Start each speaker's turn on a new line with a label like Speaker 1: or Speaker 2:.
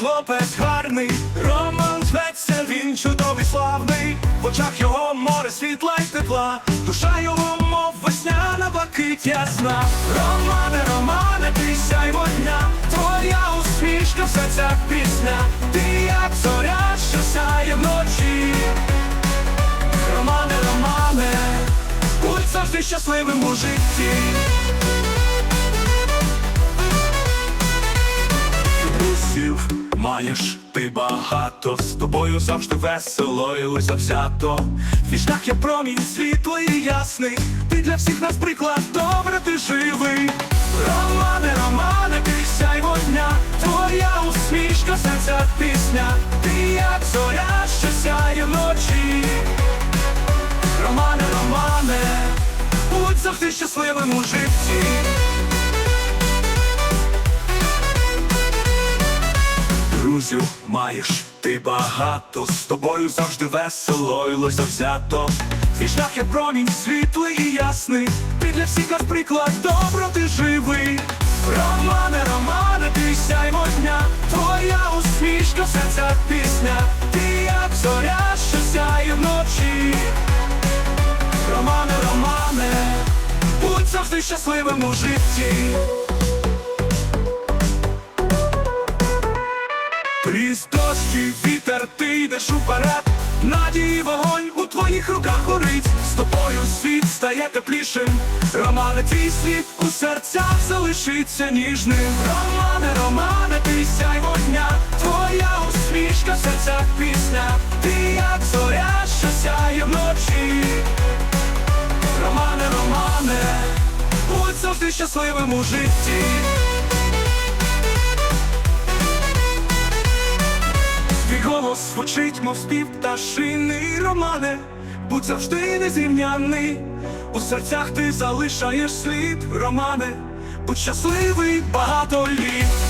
Speaker 1: хлопець гарний, Роман зветься, він чудовий славний, в очах його море світла й тепла, душа його, мов весняна блакить ясна. Романе, Романе, ти сяйво дня, твоя усмішка в серцях пісня, ти як зоря, що сяє вночі. Романе, Романе, будь завжди щасливим у житті. Друзів маєш ти багато, з тобою завжди весело і завзято. Твій шлях є промінь світлий і ясний, ти для всіх нас приклад, добре ти живий. Романе, Романе, ти сяйво дня, твоя усмішка, серця пісня, ти як зоря, що сяє вночі. Романе, Романе, будь завжди щасливим у житті. Друзів маєш ти багато, з тобою завжди весело і завзято. Твій шлях є промінь світлий і ясний, ти для всіх нас приклад, добро ти живий. Романе, Романе, ти сяймо дня, твоя усмішка в серцях пісня, ти як зоря, що сяє вночі. Романе, Романе, будь завжди щасливим у житті. Крізь дощі, вітер, ти йдеш уперед. Надії вогонь у твоїх руках горить. З тобою світ стає теплішим. Романе, твій світ у серцях залишиться ніжним. Романе, Романе, ти сяйво дня Твоя усмішка в серцях пісня. Ти як зоря, що сяє вночі. Романе, Романе, будь завжди щасливим у житті голос звучить, мов спів пташиний романе, будь завжди незрівняний, у серцях ти залишаєш слід, романе, будь щасливий багато літ.